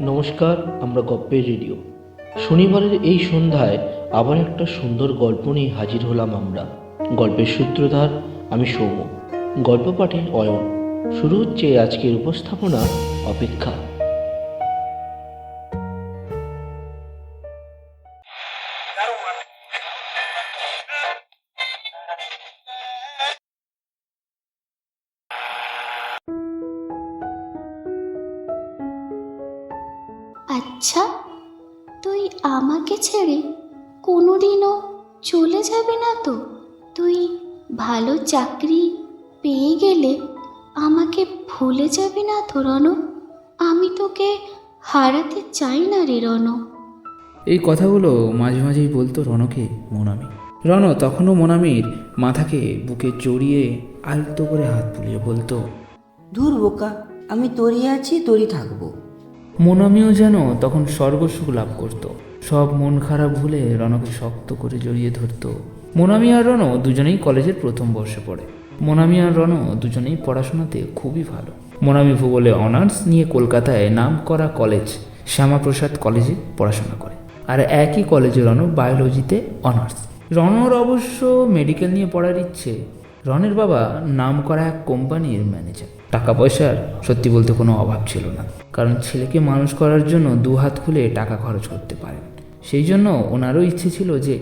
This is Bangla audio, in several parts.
নমস্কার, আমরা গপ্পের রেডিও। শনিবারের এই সন্ধ্যায় আবার একটা সুন্দর গল্প নিয়ে হাজির হলাম আমরা। গল্পের সূত্রধার, আমি সৌম গল্প পাঠে অয়ন। শুরু হচ্ছে আজকের উপস্থাপনা অপেক্ষা। চলে যাবে না তো? তুই ভালো চাকরি পেয়ে গেলে আমাকে ভুলে যাবি না তো রণ আমি তোকে হারাতে চাই না রে রণ এই কথাগুলো মাঝে মাঝেই বলতো রণকে মোনামি। রণ তখনও মোনামির মাথাকে বুকে জড়িয়ে আলতো করে হাত বুলিয়ে বলতো দূর বোকা আমি তোরই আছি তোরই থাকব। মোনামিও যেন তখন স্বর্গসুখ লাভ করত। সব মন খারাপ ভুলে রণকে শক্ত করে জড়িয়ে ধরত। মোনামি আর রণ দুজনেই কলেজের প্রথম বর্ষে পড়ে। মোনামি আর রণ দুজনেই পড়াশোনাতে খুবই ভালো। মোনামি ভূগোলে অনার্স নিয়ে কলকাতায় নাম করা কলেজ শ্যামাপ্রসাদ কলেজে পড়াশোনা করে। আর একই কলেজে রণ বায়োলজিতে অনার্স। রণর অবশ্য মেডিকেল নিয়ে পড়ার ইচ্ছে। রনের বাবা নাম করা এক কোম্পানির ম্যানেজার। টাকা পয়সার সত্যি বলতে কোনো অভাব ছিল না। কারণ ছেলেকে মানুষ করার জন্য দু হাত খুলে টাকা খরচ করতে পারেন। সেই জন্য ওনারও ইচ্ছে ছিল যে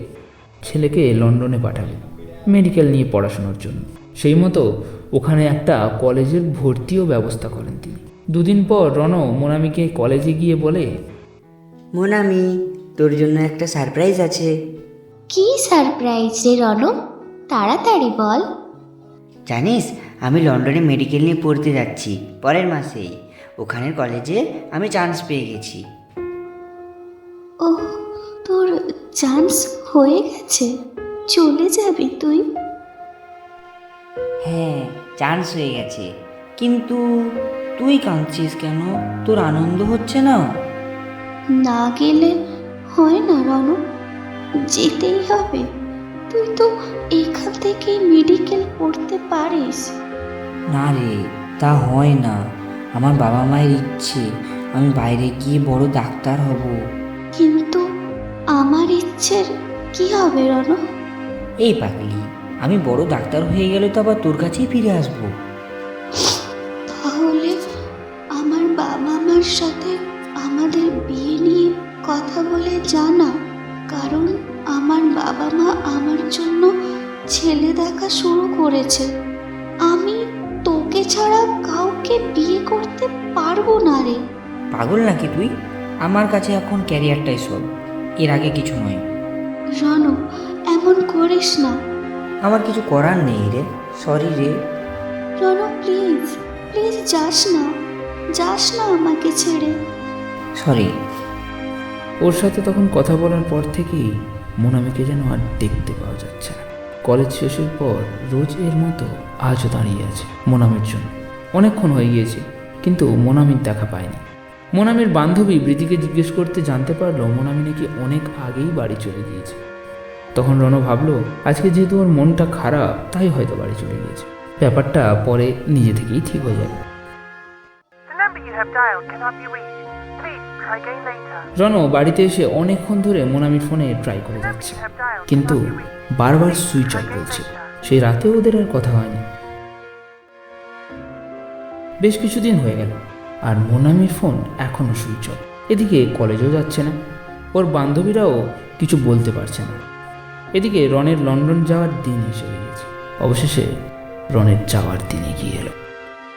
ছেলেকে লন্ডনে পাঠাবেন মেডিকেল নিয়ে পড়াশোনার জন্য। সেই মতো ওখানে একটা কলেজের ভর্তিও ব্যবস্থা করেন তিনি। দুদিন পর রণ মোনামিকে কলেজে গিয়ে বলে মোনামি তোর জন্য একটা সারপ্রাইজ আছে। কি সারপ্রাইজ রে রণ তাড়াতাড়ি বল। জানিস আমি লন্ডনে মেডিকেল নিয়ে পড়তে যাচ্ছি পরের মাসেই। ওখানের কলেজে আমি চান্স পেয়ে গেছি। ও তোর চান্স হয়ে গেছে। চলে যাবি তুই। হ্যাঁ চান্স হয়ে গেছে। কিন্তু তুই কাঁদছিস কেন? তোর আনন্দ হচ্ছে না? না গেলে হয় না রণ যেতেই হবে। তুই তো এখান থেকে মেডিকেল পড়তে পারিস। না রে তা হয় না। আমার বাবা মায়ের ইচ্ছে। আমি বাইরে গিয়ে বড় ডাক্তার হব। আমার ইচ্ছের কি হবে রণ এই পাগলি আমি বড় ডাক্তার হয়ে গেলে তো আবার তোর কাছেই ফিরে আসব। তাহলে আমার বাবা মার সাথে আমাদের বিয়ে নিয়ে কথা বলে জানা কারণ আমার বাবা মা আমার জন্য ছেলে দেখা শুরু করেছে। আমি তোকে ছাড়া কাউকে বিয়ে করতে পারব না রে। পাগল নাকি তুই? আমার কাছে এখন ক্যারিয়ারটাই সব। এর আগে কিছু নয়। রণ এমন করিস না। আমার কিছু করার নেই রে সরি রে। রণ প্লিজ প্লিজ যাস না। যাস না আমাকে ছেড়ে। সরি ওর সাথে তখন কথা বলার পর থেকেই মোনামিকে যেন আর দেখতে পাওয়া যাচ্ছে না। কলেজ শেষের পর রোজ এর মতো আজও দাঁড়িয়ে আছে মোনামির জন্য। অনেকক্ষণ হয়ে গিয়েছে কিন্তু মোনামির দেখা পায়নি। মোনামির বান্ধবী বৃতিকে জিজ্ঞেস করতে জানতে পারল মোনামি নাকি অনেক আগেই বাড়ি চলে গিয়েছে। তখন রণ ভাবলো আজকে যেহেতু ওর মনটা খারাপ তাই হয়তো বাড়ি চলে গিয়েছে। ব্যাপারটা পরে নিজে থেকেই ঠিক হয়ে যাবে. রণ বাড়িতে এসে অনেকক্ষণ ধরে মোনামির ফোনে ট্রাই করে যাচ্ছে কিন্তু. বারবার সুইচ অফ বলছে। সেই রাতে ওদের আর কথা হয়নি। বেশ কিছুদিন হয়ে গেল। আর মোনামির ফোন এখনও সুইচ অফ। এদিকে কলেজেও যাচ্ছে না। ওর বান্ধবীরাও কিছু বলতে পারছে না। এদিকে রনের লন্ডন যাওয়ার দিন এসে গিয়েছে। অবশেষে রনের যাওয়ার দিন এগিয়ে এলো।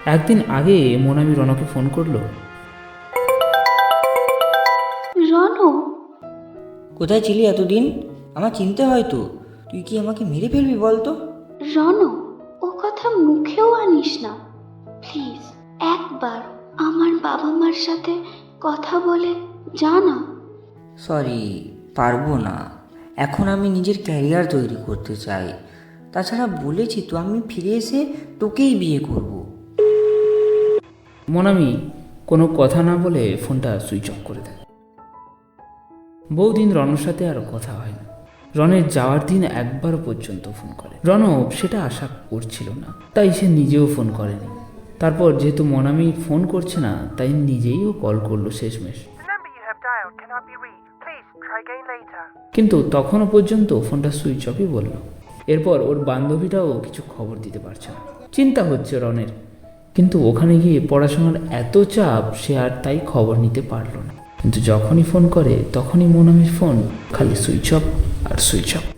একদিন আগে মোনামি রনকে ফোন করল। কোথায় ছিলি এতদিন? আমার চিনতে হয় তো। তুই কি আমাকে মেরে ফেলবি বলতো? রণ ও কথা মুখেও আনিস না। প্লিজ একবার আমার বাবা মার সাথে কথা বলে জানা? সরি পারব না। এখন আমি নিজের ক্যারিয়ার তৈরি করতে চাই। তাছাড়া বলেছি তো আমি ফিরে এসে তোকেই বিয়ে করব। মনামি কোনো কথা না বলে ফোনটা সুইচ অফ করে দেয়। বহুদিন রণর সাথে আর কথা হয় না। রনের যাওয়ার দিন একবার পর্যন্ত ফোন করে। রণব সেটা আশা করছিল না তাই সে নিজেও ফোন করেনি। তারপর যেহেতু মনামি ফোন করছে না তাই নিজেই ও কল করল শেষমেশ. কিন্তু তখনও পর্যন্ত ফোনটা সুইচ অফই বলল। এরপর ওর বান্ধবীটাও কিছু খবর দিতে পারছে না। চিন্তা হচ্ছে রনের। কিন্তু ওখানে গিয়ে পড়াশোনার এত চাপ সে আর তাই খবর নিতে পারল না। কিন্তু যখনই ফোন করে তখনই মনামির ফোন খালি সুইচ অফ আর সুইচ অফ।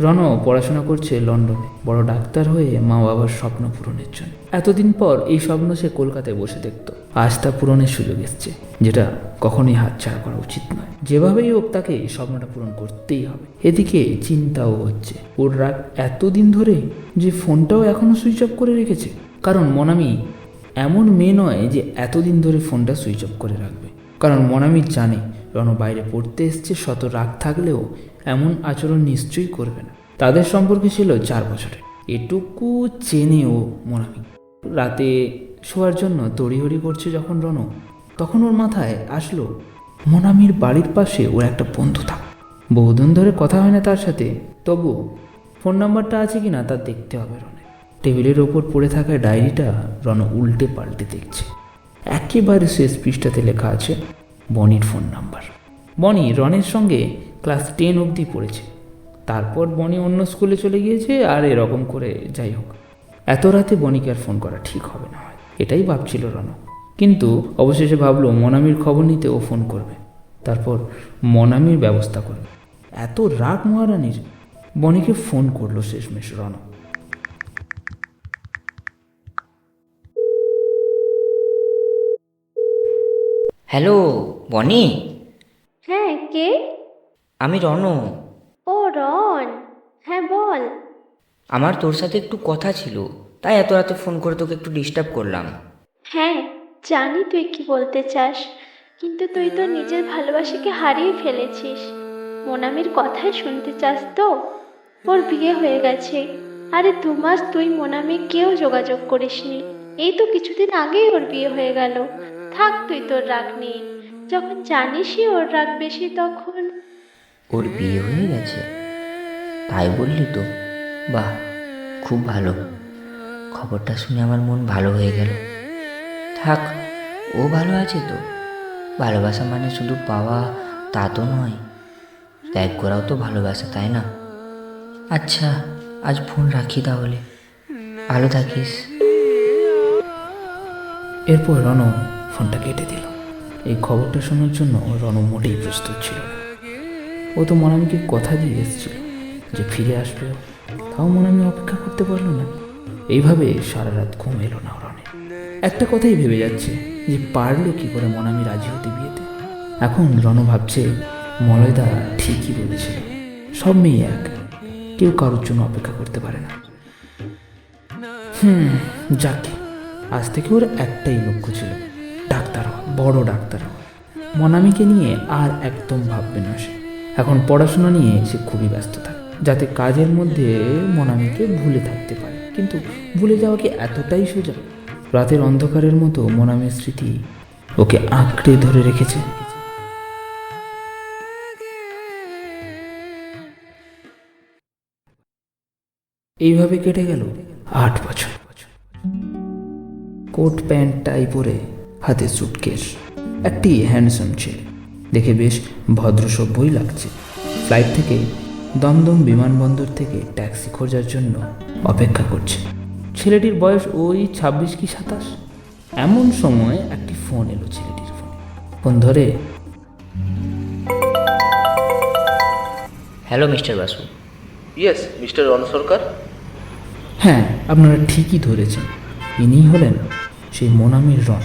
রণ পড়াশোনা করছে লন্ডনে। বড় ডাক্তার হয়ে মা বাবার স্বপ্ন পূরণের জন্য। এতদিন পর এই স্বপ্ন সে কলকাতায় বসে দেখতো। আজ তা পূরণের সুযোগ এসছে, যেটা কখনোই হাতছাড়া করা উচিত নয়। যেভাবেই হোক তাকে এই স্বপ্নটা পূরণ করতেই হবে। এদিকে চিন্তাও হচ্ছে। ওর রাগ এতদিন ধরে যে ফোনটাও এখনও সুইচ অফ করে রেখেছে। কারণ মনামি এমন মেয়ে নয় যে এতদিন ধরে ফোনটা সুইচ অফ করে রাখবে। কারণ মনামি জানে রণ বাইরে পড়তে এসছে, শত রাগ থাকলেও এমন আচরণ নিশ্চয়ই করবে না। তাদের সম্পর্ক ছিল চার বছরের। এটুকু চেনে ও মনামি। রাতে শোয়ার জন্য তড়িহড়ি করছে যখন রণ তখন ওর মাথায় আসলো, মোনামির বাড়ির পাশে ওর একটা বন্ধু থাক। বহুদিন ধরে কথা হয় না তার সাথে তবুও ফোন নাম্বারটা আছে কি না তা দেখতে হবে রনে টেবিলের ওপর পড়ে থাকা ডায়েরিটা রণ উল্টে পাল্টে দেখছে। একেবারে শেষ পৃষ্ঠাতে লেখা আছে, বনির ফোন নাম্বার। বনি রনের সঙ্গে ক্লাস টেন অবধি পড়েছে। তারপর বনি অন্য স্কুলে চলে গিয়েছে আর এরকম করে যাই হোক। এত রাতে বনিকে আর ফোন করা ঠিক হবে না হয়। এটাই ভাবছিল রণ কিন্তু অবশেষে ভাবলো মনামির খবর নিতে ও ফোন করবে। তারপর মনামির ব্যবস্থা করবে। এত রাগ মহারানীর। বনিকে ফোন করল শেষমেশ রণ হ্যালো বনি? হ্যাঁ কে? আমি রণ ও রন। হ্যাঁ বল। আমার তোর সাথে একটু কথা ছিল তাই এত রাতে ফোন করে তোকে একটু ডিস্টার্ব করলাম। হ্যাঁ জানি তুই কি বলতে চাস কিন্তু তুই তো নিজের ভালোবাসাকে হারিয়ে ফেলেছিস। মোনামির কথাই শুনতে চাস তো? ওর বিয়ে হয়ে গেছে। আরে দু মাস তুই মোনামি কেউ যোগাযোগ করিসনি। এই তো কিছুদিন আগেই ওর বিয়ে হয়ে গেল। থাক তুই তোর রাগ নিয়ে। যখন জানিসই ওর রাগ বেশি তখন ওর বিয়ে হয়ে গেছে। তাই বললি তো। বাহ, খুব ভালো। খবরটা শুনে আমার মন ভালো হয়ে গেল। থাক, ও ভালো আছে তো। ভালোবাসা মানে শুধু পাওয়া তা তো নয়। ত্যাগ করাও তো ভালোবাসা, তাই না? আচ্ছা আজ ফোন রাখি তাহলে। ভালো থাকিস। এরপর রণ ফোনটা কেটে দিল। এই খবরটা শোনার জন্য রণ মোটেই প্রস্তুত ছিল না। ও তো মনামিকে কথা দিয়ে এসেছিল যে ফিরে আসবে তাও মনামি অপেক্ষা করতে পারল না। এইভাবে সারা রাত ঘুম এলো না রণে একটা কথাই ভেবে যাচ্ছে যে পারল কি করে মনামি রাজি হতে বিয়েতে। এখন রণ ভাবছে মলয়দা ঠিকই বলেছিল সব মেয়ে এক। কেউ কারোর জন্য অপেক্ষা করতে পারে না। হুম, যাকে, আজ থেকে ওর একটাই লক্ষ্য ছিল। ডাক্তার হওয়া, বড় ডাক্তার হওয়া। মনামিকে নিয়ে আর একদম ভাববে না সে। এখন পড়াশোনা নিয়ে সে খুবই ব্যস্ত থাকে, যাতে কাজের মধ্যে মনামিকে ভুলে থাকতে পারে। কিন্তু ভুলে যাওয়া কি এতটাই সোজা? রাতের অন্ধকারের মতো মনামির স্মৃতি ওকে আঁকড়ে ধরে রেখেছে। এইভাবে কেটে গেল আট বছর। কোট প্যান্ট টাই পরে হাতে সুটকেস একটি হ্যান্ডসাম ছেলে। দেখে বেশ ভদ্রসভ্যই লাগছে। ফ্লাইট থেকে দমদম বিমানবন্দর থেকে ট্যাক্সি খোঁজার জন্য অপেক্ষা করছে। ছেলেটির বয়স ওই ছাব্বিশ কি সাতাশ? এমন সময় একটি ফোন এলো ছেলেটির ফোনে। ফোন ধরে hello mister Basu. Yes mister Ron Sarkar. হ্যাঁ আপনারা ঠিকই ধরেছেন। ইনি হলেন সেই মোনামির রন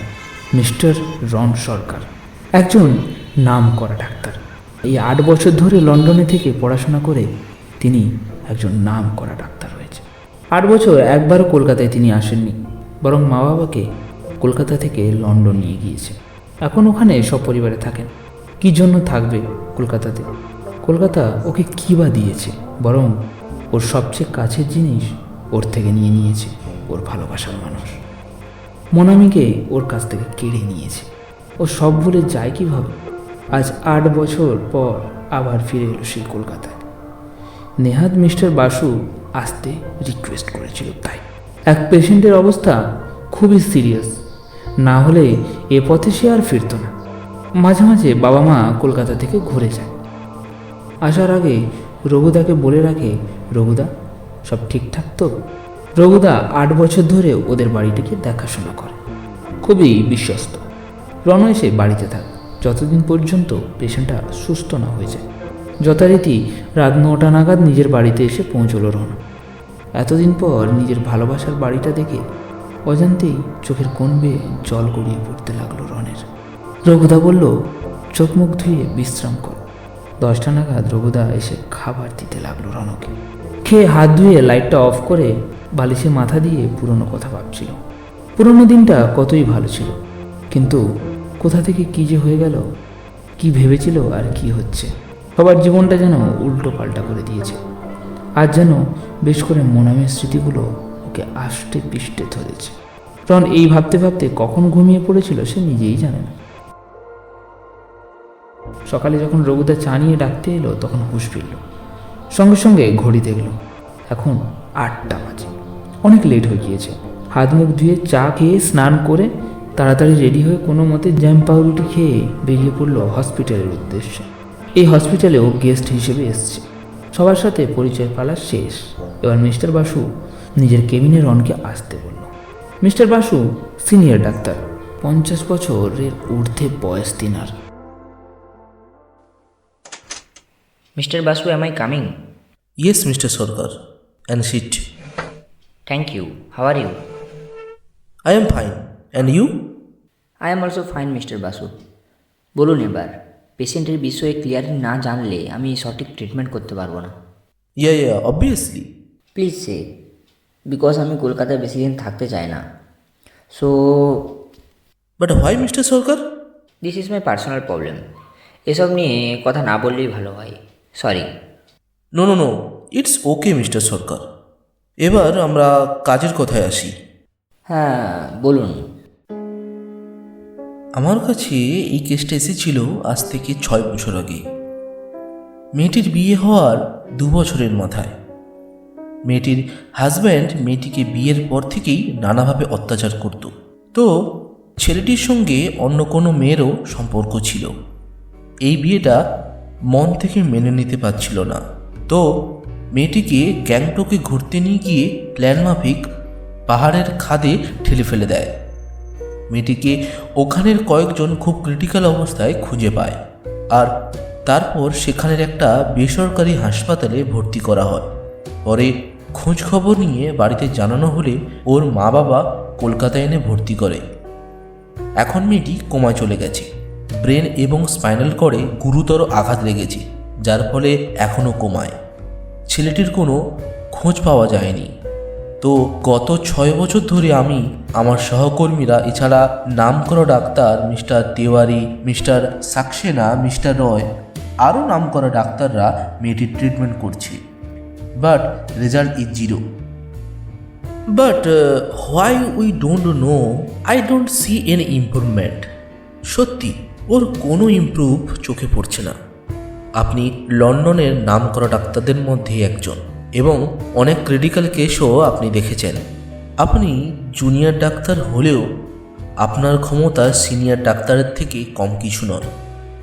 মিস্টার রন সরকার। একজন নাম করা ডাক্তার। এই আট বছর ধরে লন্ডনে থেকে পড়াশোনা করে তিনি একজন নাম করা ডাক্তার হয়েছে আট বছর একবারও কলকাতায় তিনি আসেননি, বরং মা বাবাকে কলকাতা থেকে লন্ডন নিয়ে গিয়েছে এখন ওখানে সব পরিবারে থাকেন। কি জন্য থাকবে কলকাতাতে? কলকাতা ওকে কী বা দিয়েছে? বরং ওর সবচেয়ে কাছের জিনিস ওর থেকে নিয়ে নিয়েছে ওর ভালোবাসার মানুষ। মনামিকে ওর কাছ থেকে কেড়ে নিয়েছে। ও সব ভুলে যায় কীভাবে? আজ আট বছর পর আবার ফিরে এলো সেই কলকাতায়। নেহাত মিস্টার বাসু আসতে রিকোয়েস্ট করেছিল তাই। এক পেশেন্টের অবস্থা খুবই সিরিয়াস না হলে এ পথে সে আর ফিরত না। মাঝে মাঝে বাবা মা কলকাতা থেকে ঘুরে যায়। আসার আগে রঘুদাকে বলে রাখে, রঘুদা, সব ঠিকঠাক তো? রঘুদা আট বছর ধরে ওদের বাড়িটিকে দেখাশোনা করে। খুবই বিশ্বস্ত। রণ এসে বাড়িতে থাক যতদিন পর্যন্ত পেশেন্টটা সুস্থ না হয়ে যায় যথারীতি রাত নটা নাগাদ নিজের বাড়িতে এসে পৌঁছলো রণ এতদিন পর নিজের ভালোবাসার বাড়িটা দেখে অজান্তেই চোখের কোণ বেয়ে জল গড়িয়ে পড়তে লাগল রনের। রঘুদা বলল, চোখ মুখ ধুয়ে বিশ্রাম কর। দশটা নাগাদ রঘুদা এসে খাবার দিতে লাগল রণকে খেয়ে হাত ধুয়ে লাইটটা অফ করে বালিশে মাথা দিয়ে পুরনো কথা ভাবছিল। পুরনো দিনটা কতই ভালো ছিল। কিন্তু কোথা থেকে কি যে হয়ে গেল, কি ভেবেছিল আর কি হচ্ছে। সবার জীবনটা যেন উল্টো পাল্টা করে দিয়েছে। আজ যেন বেশ করে মোনামের স্মৃতিগুলো ওকে আষ্টে পিষ্টে ধরেছে। রন এই ভাবতে ভাবতে কখন ঘুমিয়ে পড়েছিল সে নিজেই জানে না। সকালে যখন রঘুদা চা নিয়ে ডাকতে এলো, তখন হুঁশ ফিরল। সঙ্গে সঙ্গে ঘড়ি দেখল, এখন আটটা বাজে। অনেক লেট হয়ে গিয়েছে। হাত মুখ ধুয়ে চা খেয়ে স্নান করে তাড়াতাড়ি রেডি হয়ে কোনো মতে জ্যাম পাউরুটি খেয়ে বেরিয়ে পড়ল হসপিটালের উদ্দেশ্যে। এই হসপিটালেও গেস্ট হিসেবে এসছে। সবার সাথে পরিচয় পালা শেষ। এবার মিস্টার বাসু নিজের কেবিনে রনকে আসতে বলল। মিস্টার বাসু সিনিয়র ডাক্তার পঞ্চাশ বছরের ঊর্ধ্বে বয়স তিনার। Mister Basu am I coming yes mister Sarkar and sit thank you how are you I am fine and you I am also fine mister Basu বলুন এবার পেশেন্টের বিষয়ে ক্লিয়ারলি না জানলে আমি সঠিক ট্রিটমেন্ট করতে পারব না। Ya ya obviously please say because আমি কলকাতায় বেশি দিন থাকতে চাই না। So but why mister Sarkar this is my personal problem এসব নিয়ে কথা না বললেই ভালো হয়। Sorry no no no it's okay mister Sarkar এবার আমরা কাজের কথায় আসি। হ্যাঁ বলুন। আমার কাছে এই কেসটা এসেছিল আজ থেকে ছয় বছর আগে। মেয়েটির বিয়ে হওয়ার দু বছরের মাথায়। মেয়েটির হাজব্যান্ড মেয়েটিকে বিয়ের পর থেকেই নানাভাবে অত্যাচার করত। তো ছেলেটির সঙ্গে অন্য কোনো মেয়েরও সম্পর্ক ছিল। এই বিয়েটা মন থেকে মেনে নিতে পারছিল না। তো মেয়েটিকে গ্যাংটকে ঘুরতে নিয়ে গিয়ে প্ল্যান মাফিক পাহাড়ের খাদে ঠেলে ফেলে দেয়। মেয়েটিকে ওখানের কয়েকজন খুব ক্রিটিক্যাল অবস্থায় খুঁজে পায়। আর তারপর সেখানের একটা বেসরকারি হাসপাতালে ভর্তি করা হয়। পরে খোঁজ খবর নিয়ে বাড়িতে জানানো হলে ওর মা বাবা কলকাতায় এনে ভর্তি করে। এখন মেয়েটি কোমায় চলে গেছে। ব্রেন এবং স্পাইনাল করে গুরুতর আঘাত লেগেছে, যার ফলে এখনও কোমায়। ছেলেটির কোনো খোঁজ পাওয়া যায়নি। তো গত ছয় বছর ধরে আমি আমার সহকর্মীরা, এছাড়া নামকরা doctor mister Tiwari, mister Saxena, mister Roy, আরও নামকরা ডাক্তাররা মেয়েটির ট্রিটমেন্ট করছে। But result is zero but why we don't know I don't see an improvement সত্যি, ওর কোনো ইমপ্রুভ চোখে পড়ছে না। আপনি লন্ডনের নামকরা ডাক্তারদের মধ্যে একজন। এবং অনেক ক্রিটিক্যাল কেসও আপনি দেখেছেন। আপনি জুনিয়র ডাক্তার হলেও আপনার ক্ষমতা সিনিয়র ডাক্তারের থেকে কম কিছু নয়।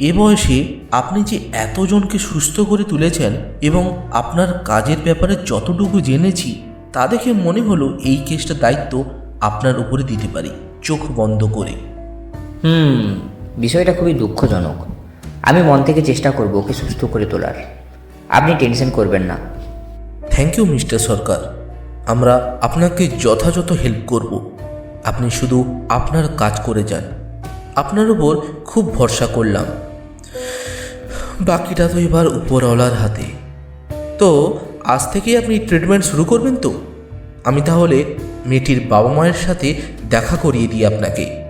এ বয়সে আপনি যে এতজনকে সুস্থ করে তুলেছেন এবং আপনার কাজের ব্যাপারে যতটুকু জেনেছি, তা দেখে মনে হলো এই কেসটা দায়িত্ব আপনার উপরে দিতে পারি, চোখ বন্ধ করে। হুম, বিষয়টা খুবই দুঃখজনক। আমি মন থেকে চেষ্টা করব ওকে সুস্থ করে তোলার। আপনি টেনশন করবেন না। থ্যাংক ইউ মিস্টার সরকার আমরা আপনাকে যথাযথ হেল্প করব। আপনি শুধু আপনার কাজ করে যান। আপনার উপর খুব ভরসা করলাম। বাকিটা তো এবার উপরওয়ালার হাতে। তো, আজ থেকেই আপনি ট্রিটমেন্ট শুরু করবেন তো? আমি তাহলে মেয়েটির বাবা মায়ের সাথে দেখা করিয়ে দিই আপনাকে।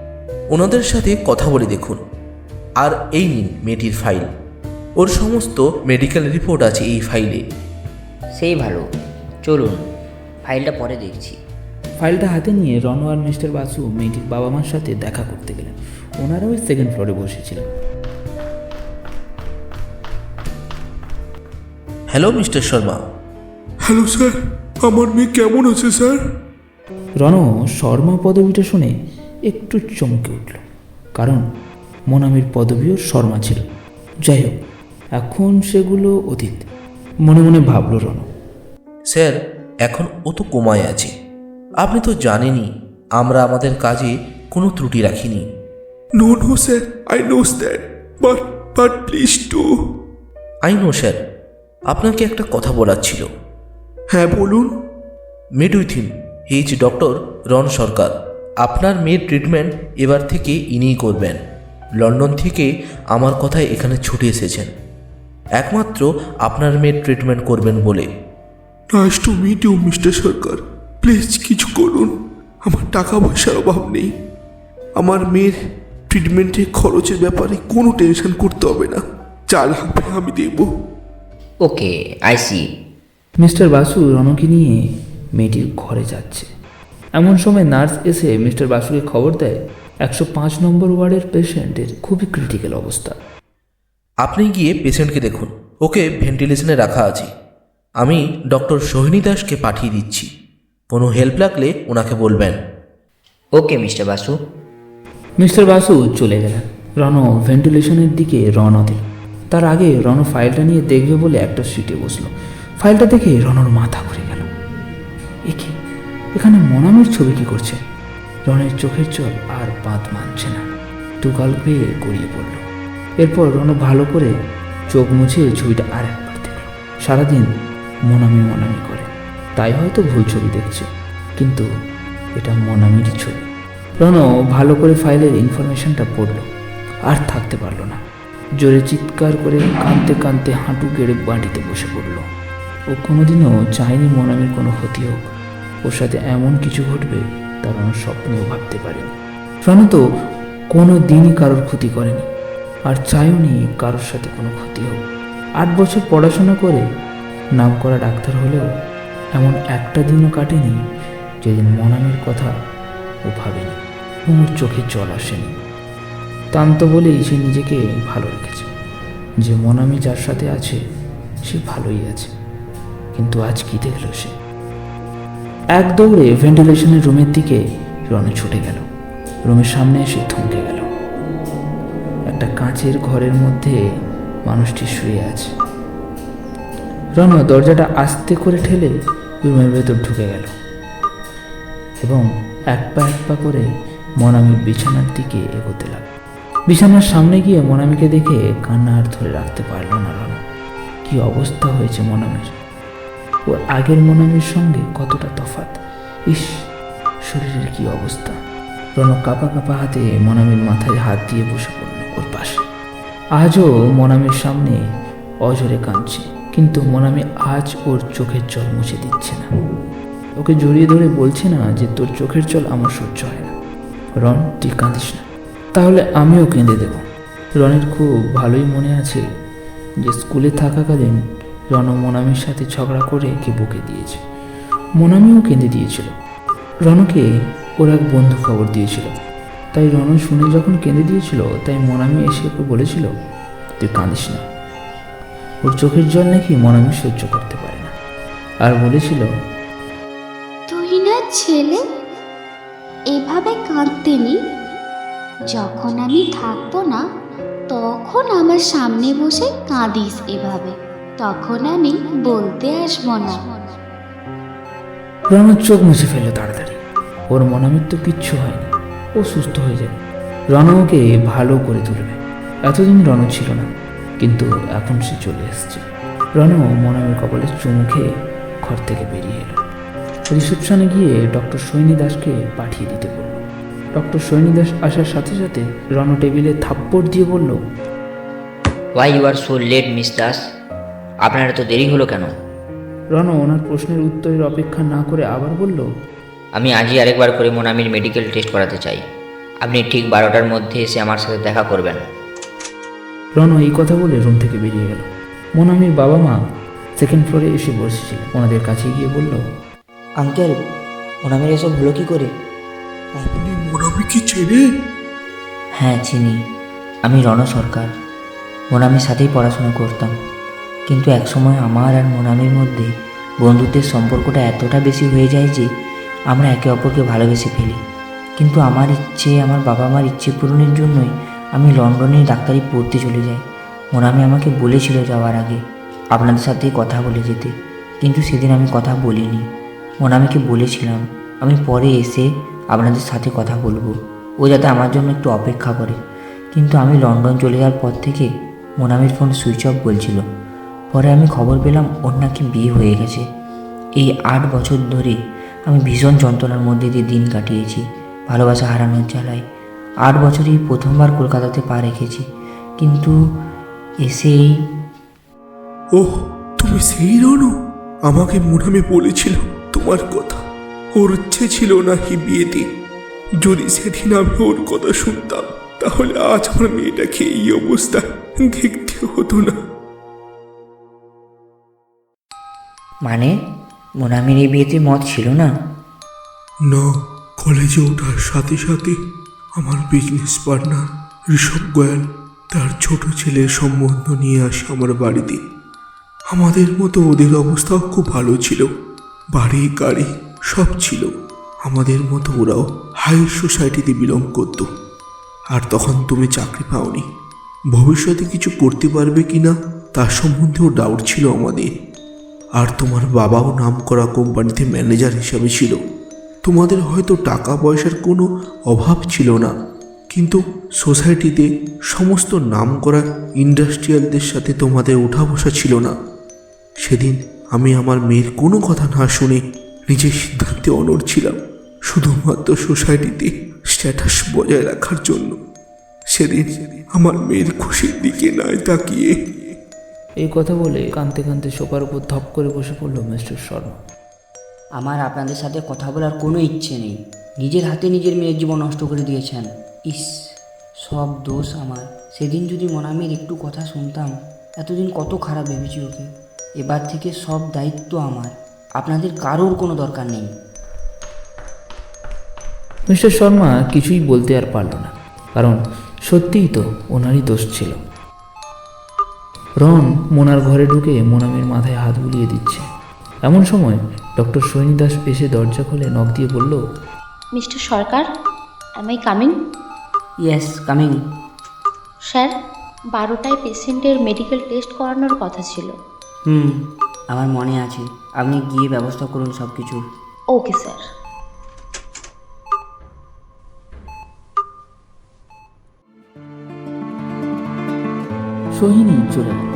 ওনাদের সাথে কথা বলে দেখুন। আর এই নিন মেয়েটির ফাইল ওর সমস্ত মেডিকেল রিপোর্ট আছে এই ফাইলে সেই ভালো। চলুন ফাইলটা পরে দেখছি। ফাইলটা হাতে নিয়ে রণ আর মিস্টার বাসু মেয়েটির বাবা মার সাথে দেখা করতে গেলেন। ওনারা ওই সেকেন্ড ফ্লোরে বসেছিলেন। Hello mister Sharma. Hello sir. আমার মেয়ে কেমন আছে স্যার? রণ শর্মা পদবিটা শুনে একটু চমকে উঠল। কারণ মনামির পদবিও শর্মা ছিল। যাই হোক এখন সেগুলো অতীত। মনে মনে ভাবল রণ স্যার এখন ও তো কোমায় আছে। আপনি তো জানেনই আমরা আমাদের কাজে কোনো ত্রুটি রাখিনি। No, no, sir I knows that. But but please do. I know sir আপনাকে একটা কথা বলার ছিল? হ্যাঁ বলুন। Made with him he is doctor Ron Sarkar আপনার মেয়ের ট্রিটমেন্ট এবার থেকে ইনিই করবেন। লন্ডন থেকে আমার কথায় এখানে ছুটে এসেছেন। একমাত্র আপনার মেয়ের ট্রিটমেন্ট করবেন বলে। Nice to meet you mister Sarkar. Please কিছু করুন। আমার টাকা পয়সার অভাব নেই। আমার মেয়ের ট্রিটমেন্টের খরচের ব্যাপারে কোনো টেনশন করতে হবে না। যা লাগবে আমি দেবো। Okay I see mister Basu রনকে নিয়ে মেয়েটির ঘরে যাচ্ছে। এমন সময় নার্স এসে মিস্টার বাসুকে খবর দেয় একশো পাঁচ নম্বর ওয়ার্ডের পেশেন্টের খুবই ক্রিটিক্যাল অবস্থা। আপনি গিয়ে পেশেন্টকে দেখুন। ওকে ভেন্টিলেশনে রাখা আছে। আমি ডক্টর সোহিনী দাসকে পাঠিয়ে দিচ্ছি। কোনো হেল্প লাগলে ওনাকে বলবেন। Okay mister Basu. Mister Basu চলে গেলেন। রণ ভেন্টিলেশনের দিকে রওনা দিল। তার আগে রণ ফাইলটা নিয়ে দেখবে বলে একটা সিটে বসল। ফাইলটা দেখে রণর মাথা ঘুরে গেল। এ কি এখানে মনামের ছবি কি করছে? রণের চোখের জল আর বাঁধ মানছে না। দুগাল পেয়ে গড়িয়ে পড়ল। এরপর রণ ভালো করে চোখ মুছে ছবিটা আর একবার দেখল। সারাদিন মনামি মনামি করে। তাই হয়তো ভুল ছবি দেখছে, কিন্তু এটা মনামিরই ছবি। রণ ভালো করে ফাইলের ইনফরমেশনটা পড়ল, আর থাকতে পারল না। জোরে চিৎকার করে কাঁদতে কাঁদতে হাঁটু গেড়ে বাটিতে বসে পড়ল। ও কোনোদিনও চায়নি মনামির কোনো ক্ষতি হোক। ওর সাথে এমন কিছু ঘটবে তা রণ স্বপ্নেও ভাবতে পারেনি। রণ তো কোনো দিনই কারোর ক্ষতি করেনি, আর চায়ওনি কারোর সাথে কোনো ক্ষতি হোক। আট বছর পড়াশোনা করে নাম করা ডাক্তার হলেও এমন একটা দিনও কাটেনি যেদিন মনামের কথা ও ভাবেনি ওর চোখে জল আসেনি। তান্ত বলেই সে নিজেকে ভালো রেখেছে। যে মনামি যার সাথে আছে, সে ভালোই আছে। কিন্তু আজ কি দেখল সে? এক দৌড়ে ভেন্টিলেশনের রুমের দিকে রনে ছুটে গেল। রুমের সামনে এসে থমকে গেল। একটা কাঁচের ঘরের মধ্যে মানুষটি শুয়ে আছে। রণ দরজাটা আস্তে করে ঠেলে রুমের ভেতর ঢুকে গেল। এবং এক পা এক পা করে মনামির বিছানার দিকে এগোতে লাগল। বিছানার সামনে গিয়ে মনামিকে দেখে কান্না আর ধরে রাখতে পারল না রণ কি অবস্থা হয়েছে মনামির? ওর আগের মনামির সঙ্গে কতটা তফাৎ? ইস, শরীরের কি অবস্থা? রণ কাপা কাপা হাতে মনামির মাথায় হাত দিয়ে বসে পড়ল ওর পাশে। আজও মনামির সামনে অজরে কাঁদছে। কিন্তু মনামি আজ ওর চোখের জল মুছে দিচ্ছে না। ওকে জড়িয়ে ধরে বলছে না যে তোর চোখের জল আমার সহ্য হয় না। রন, তুই কাঁদিস না। তাহলে আমিও কেঁদে দেব। রনের খুব ভালোই মনে আছে যে স্কুলে থাকাকালীন রন মনামির সাথে ঝগড়া করে একে বকে দিয়েছে। মনামিও কেঁদে দিয়েছিল। রনকে ওর এক বন্ধু খবর দিয়েছিল। তাই রন শুনে যখন কেঁদে দিয়েছিল, তাই মনামি এসে ওকে বলেছিল, তুই কাঁদিস না। ওর চোখের জল নাকি মন আমি সহ্য করতে পারে না। আর বলেছিল তুই না ছেলে এভাবে কাঁদতে নি যখন আমি থাকব না তখন আমার সামনে বসে কাঁদিস এভাবে। তখন আমি বলতে আসব না। রণর চোখ মুছে ফেলল তাড়াতাড়ি। ওর মনামির তো কিচ্ছু হয়নি। ও সুস্থ হয়ে যাবে। রণ ওকে ভালো করে তুলবে। এতদিন রণ ছিল না। কিন্তু এখন সে চলে এসছে। রণ মনামির কপালে চুমু খেয়ে ঘর থেকে বেরিয়ে এলো। রিসেপশনে গিয়ে ডক্টর সৈনী দাসকে পাঠিয়ে দিতে বলল। ডক্টর সৈনী দাস আসার সাথে সাথে রণ টেবিলে থাপ্পড় দিয়ে বলল why you are so late miss Das? আপনার এত দেরি হলো কেন? রণ ওনার প্রশ্নের উত্তরের অপেক্ষা না করে আবার বলল আমি আজই আরেকবার করে মোনামির মেডিকেল টেস্ট করাতে চাই। আপনি ঠিক বারোটার মধ্যে এসে আমার সাথে দেখা করবেন। রণ এই কথা বলে রুম থেকে বেরিয়ে গেল। মোনামির বাবা মা সেকেন্ড ফ্লোরে এসে বসেছিল। ওনাদের কাছে গিয়ে বলল আঙ্কেল মোনামির এসব হলো কি করে? আপনি মোনামি কি চেনে হ্যাঁ চিনি। আমি রণ সরকার। মোনামির সাথেই পড়াশোনা করতাম। কিন্তু একসময় আমার আর মোনামির মধ্যে বন্ধুত্বের সম্পর্কটা এতটা বেশি হয়ে যায় যে আমরা একে অপরকে ভালোবেসে ফেলি। কিন্তু আমার ইচ্ছে আমার বাবা মার ইচ্ছে পূরণের জন্যই আমি লন্ডনে ডাক্তারি পড়তে চলে যাই। মোনামি আমাকে বলেছিল যাওয়ার আগে, আপনাদের সাথে কথা বলে যেতে। কিন্তু সেদিন আমি কথা বলিনি। মোনামিকে বলেছিলাম, আমি পরে এসে আপনাদের সাথে কথা বলব। ও যাতে আমার জন্য একটু অপেক্ষা করে। কিন্তু আমি লন্ডন চলে যাওয়ার পর থেকে মোনামির ফোন সুইচ অফ বলছিল। পরে আমি খবর পেলাম ওর নাকি বিয়ে হয়ে গেছে। এই আট বছর ধরে আমি ভীষণ যন্ত্রণার মধ্যে দিয়ে দিন কাটিয়েছি। ভালোবাসা হারানোর জ্বালায়। আট বছরেই প্রথমবার কলকাতাতে পা রেখেছি। কিন্তু এসেই ওহ তুমি সেই রনো? আমাকে মুনামি বলেছিল তোমার কথা। ওর ইচ্ছে ছিল না নাকি বিয়েতে। যদি সেদিন আমি ওর কথা শুনতাম তাহলে আজ আমার মেয়েটাকে এই অবস্থা দেখতে হতো না। মানে মোনামির এই বিয়েতে মত ছিল না? না কলেজে ওঠার সাথে সাথে আমার বিজনেস পার্টনার ঋষভ গোয়াল তার ছোট ছেলের সম্বন্ধ নিয়ে আসে আমার বাড়িতে। আমাদের মতো ওদের অবস্থাও খুব ভালো ছিল। বাড়ি, গাড়ি সব ছিল। আমাদের মতো ওরাও হাই সোসাইটিতে বিলং করতো। আর তখন তুমি চাকরি পাওনি। ভবিষ্যতে কিছু করতে পারবে কি না তার সম্বন্ধেও ডাউট ছিল আমাদের। আর তোমার বাবাও নাম করা কোম্পানিতে ম্যানেজার হিসাবে ছিল। তোমাদের হয়তো টাকা পয়সার কোনো অভাব ছিল না, কিন্তু সোসাইটিতে সমস্ত নাম করা ইন্ডাস্ট্রিয়ালদের সাথে তোমাদের ওঠা বসা ছিল না। সেদিন আমি আমার মেয়ের কোনো কথা না শুনে নিজের সিদ্ধান্তে অনড় ছিলাম, শুধুমাত্র সোসাইটিতে স্ট্যাটাস বজায় রাখার জন্য। সেদিন আমার মেয়ের খুশির দিকে নয় তাকিয়ে। এই কথা বলে কাঁদতে কাঁদতে সোফার উপর ধপ করে বসে পড়ল মিস্টার শর্মা। আমার আপনাদের সাথে কথা বলার কোনো ইচ্ছে নেই। নিজের হাতে নিজের মেয়ের জীবন নষ্ট করে দিয়েছেন। ইস, সব দোষ আমার। সেদিন যদি মনামির একটু কথা শুনতাম, এতদিন কত খারাপ ভেবেছি ওকে। এবার থেকে সব দায়িত্ব আমার। আপনাদের কারোর কোনো দরকার নেই। মিস্টার শর্মা কিছুই বলতে আর পারল না, কারণ সত্যিই তো ওনারই দোষ ছিল। রন মোনার ঘরে ঢুকে মোনামের মাথায় হাত বুলিয়ে দিচ্ছে। এমন সময় ডক্টর সৈনী দাস এসে দরজা খুলে নখ দিয়ে বলল mister Sarkar am I coming yes coming sir বারোটায় পেশেন্টের মেডিকেল টেস্ট করানোর কথা ছিল। হুম আমার মনে আছে। আপনি গিয়ে ব্যবস্থা করুন সব কিছুর ওকে স্যার। সোহিনী চলে গেল।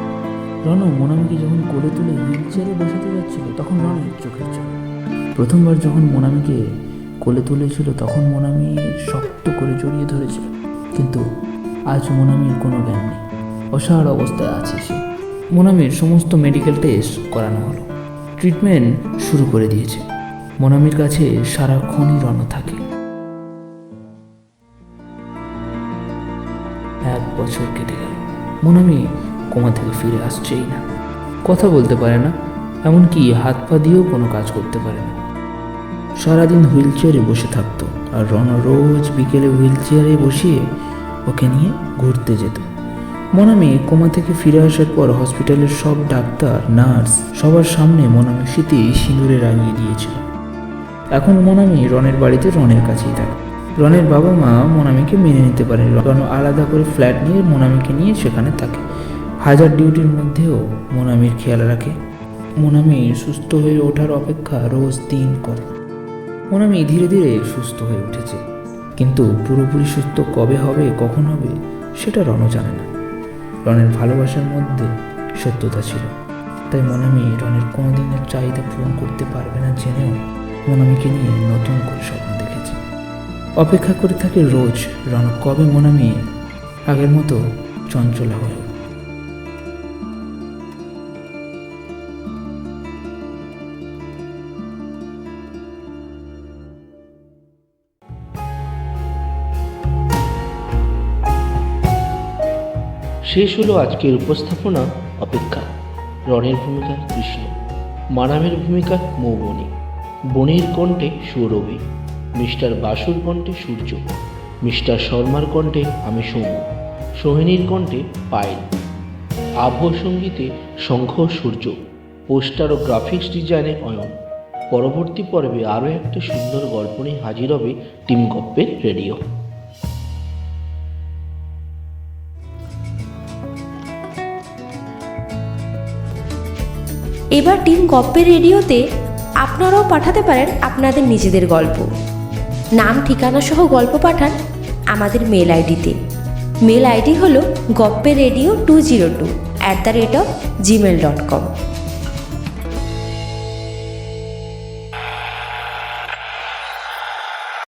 রণ মোনামিকে যখন কোলে তুলে হুইল বসাতে যাচ্ছিল, তখন রনের চোখের জল। প্রথমবার যখন মোনামিকে কোলে তুলেছিল, তখন মোনামি শক্ত করে জড়িয়ে ধরেছিল। কিন্তু আজ মোনামির কোনো জ্ঞান নেই। অসাড় অবস্থায় আছে সে। মোনামির সমস্ত মেডিকেল টেস্ট করানো হলো। ট্রিটমেন্ট শুরু করে দিয়েছে। মোনামির কাছে সারাক্ষণই রণ থাকে। এক বছর কেটে গেল। মোনামি কোমা থেকে ফিরে আসছেই না। কথা বলতে পারে না, এমনকি হাত পা দিয়েও কোনো কাজ করতে পারে না। সারাদিন হুইল চেয়ারে বসে থাকতো আর রণ রোজ বিকেলে হুইল চেয়ারে বসিয়ে ওকে নিয়ে ঘুরতে যেত। মনামি কোমা থেকে ফিরে আসার পর হসপিটালের সব ডাক্তার, নার্স সবার সামনে মনামি স্মৃতি সিঁদুরে রাগিয়ে দিয়েছিল। এখন মনামি রনের বাড়িতে রনের কাছেই থাকে। রনের বাবা মা মোনামিকে মেনে নিতে পারে রন আলাদা করে ফ্ল্যাট নিয়ে মোনামিকে নিয়ে সেখানে থাকে। হাজার ডিউটির মধ্যেও মোনামির খেয়াল রাখে। মোনামি সুস্থ হয়ে ওঠার অপেক্ষা রোজ দিন করে। মোনামি ধীরে ধীরে সুস্থ হয়ে উঠেছে। কিন্তু পুরোপুরি সুস্থ কবে হবে, কখন হবে, সেটা রনও জানে না। রনের ভালোবাসার মধ্যে সত্যতা ছিল। তাই মোনামি রনের কোনো দিনের চাহিদা পূরণ করতে পারবে না জেনেও মোনামিকে নিয়ে নতুন করে স্বপ্ন দেখেছে। অপেক্ষা করে থাকে রোজ রণ কবে মোনামি আগের মতো চঞ্চলা হয়ে শেষ হলো আজকের উপস্থাপনা, অপেক্ষা। রনের ভূমিকায় কৃষ্ণ। মানামের ভূমিকায় মৌবনী। বনির কণ্ঠে সৌরভী। মিস্টার বাসুর কণ্ঠে সূর্য। মিস্টার শর্মার কণ্ঠে আমি সৌম্য। সোহিনীর কণ্ঠে পায়েল। আবহ সঙ্গীতে শঙ্খ সূর্য। পোস্টার ও গ্রাফিক্স ডিজাইনে অয়ন। পরবর্তী পর্বে আরও একটা সুন্দর গল্প নিয়ে হাজির হবে টিম গপ্পের রেডিও। এবার টিম গপ্পের রেডিওতে আপনারাও পাঠাতে পারেন আপনাদের নিজেদের গল্প। নাম, ঠিকানা সহ গল্প পাঠান আমাদের মেল আইডিতে। মেল আইডি হলো Goppe radio two zero two at the rate of Gmail dot com.